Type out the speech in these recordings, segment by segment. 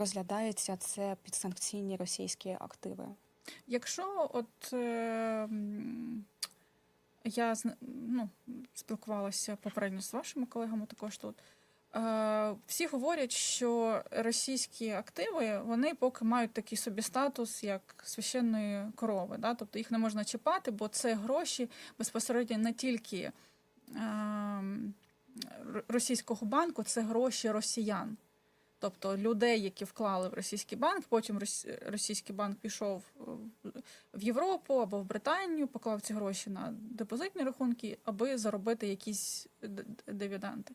розглядається це підсанкційні російські активи. Якщо от е, я ну, спілкувалася попередньо з вашими колегами також тут. Е, всі говорять, що російські активи вони поки мають такий собі статус, як священної корови. Да? Тобто їх не можна чіпати, бо це гроші безпосередньо не тільки р- російського банку, це гроші росіян. Тобто людей, які вклали в російський банк, потім російський банк пішов е, в Європу або в Британію, поклав ці гроші на депозитні рахунки, аби заробити якісь дивіденди.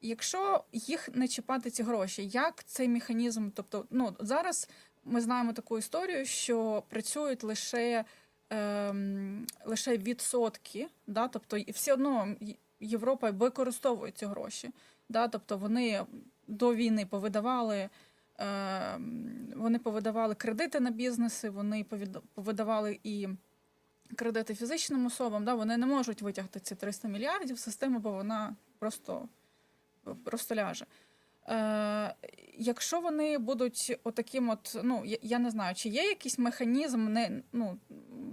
Якщо їх не чіпати ці гроші, як цей механізм? Тобто, ну зараз ми знаємо таку історію, що працюють лише, ем, лише відсотки, да? тобто і все одно Європа використовує ці гроші. Да? Тобто вони до війни повидавали. ем, Вони повидавали кредити на бізнеси, вони повидавали і кредити фізичним особам. Да? Вони не можуть витягти ці 300 мільярдів з системи, бо вона просто, просто ляже. Е, якщо вони будуть отаким, от, ну я, не знаю, чи є якийсь механізм, не, ну,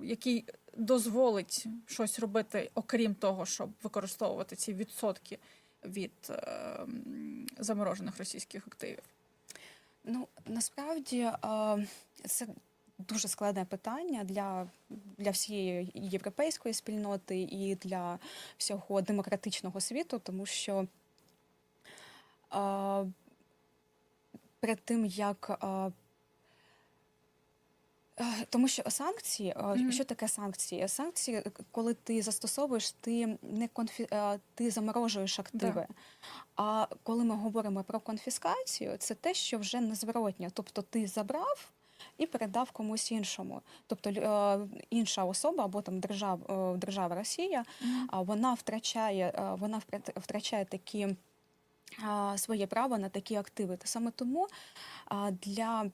який дозволить щось робити, окрім того, щоб використовувати ці відсотки від е, заморожених російських активів. Ну насправді е, це дуже складне питання для, для всієї європейської спільноти і для всього демократичного світу, тому що е, перед тим як. Тому що санкції, е, Мгм. що таке санкції? Санкції, е, коли ти застосовуєш, ти не конфі... е, ти заморожуєш активи. А коли ми говоримо про конфіскацію, це те, що вже незворотнє. Тобто ти забрав і передав комусь іншому. Тобто інша особа або там держав, е, держава Росія, вона втрачає, вона втрачає такі своє право на такі активи. Та саме тому для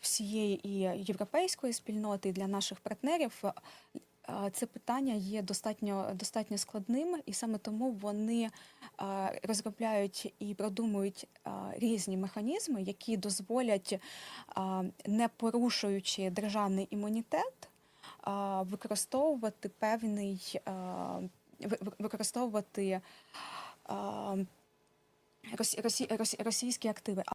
всієї і європейської спільноти, і для наших партнерів. Це питання є достатньо достатньо складним, і саме тому вони розробляють і продумують різні механізми, які дозволять, не порушуючи державний імунітет, використовувати певний використовувати російські активи.